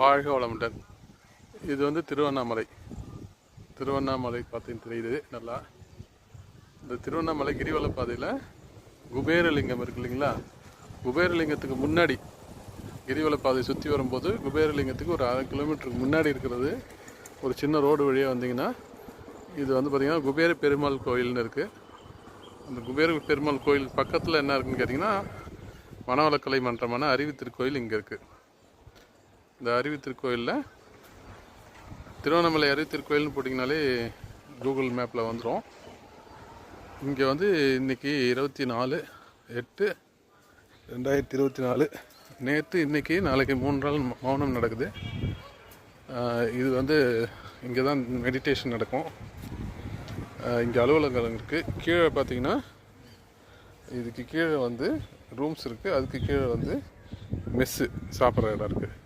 வாழ்க வளமுடன். இது வந்து திருவண்ணாமலை. திருவண்ணாமலை பார்த்தீங்கன்னு தெரியுது நல்லா. இந்த திருவண்ணாமலை கிரிவல பாதையில் குபேரலிங்கம் இருக்கு இல்லைங்களா? குபேரலிங்கத்துக்கு முன்னாடி கிரிவல பாதை சுற்றி வரும்போது குபேரலிங்கத்துக்கு ஒரு அரை கிலோமீட்டருக்கு முன்னாடி இருக்கிறது. ஒரு சின்ன ரோடு வழியாக வந்தீங்கன்னா இது வந்து பார்த்திங்கன்னா குபேர பெருமாள் கோயில்னு இருக்குது அந்த குபேர பெருமாள் கோயில் பக்கத்தில் என்ன இருக்குன்னு கேட்டிங்கன்னா மனவளக்கலை மன்றமான அறிவு திருக்கோயில் இங்கே இருக்குது இந்த அறிவு திருக்கோயிலில் திருவண்ணாமலை அறிவு திருக்கோயில்னு போட்டிங்கனாலே கூகுள் மேப்பில் வந்துடும் இங்கே வந்து இன்னைக்கு இருபத்தி நாலு எட்டு ரெண்டாயிரத்தி இருபத்தி நாலு. நேற்று இன்னைக்கு நாளைக்கு மூணு நாள் மௌனம் நடக்குது. இது வந்து இங்கே தான் மெடிடேஷன் நடக்கும் இங்கே அலுவலகம் இருக்குது கீழே பார்த்தீங்கன்னா இதுக்கு கீழே வந்து ரூம்ஸ் இருக்குது அதுக்கு கீழே வந்து மெஸ்ஸு சாப்பிட்ற இடம் இருக்குது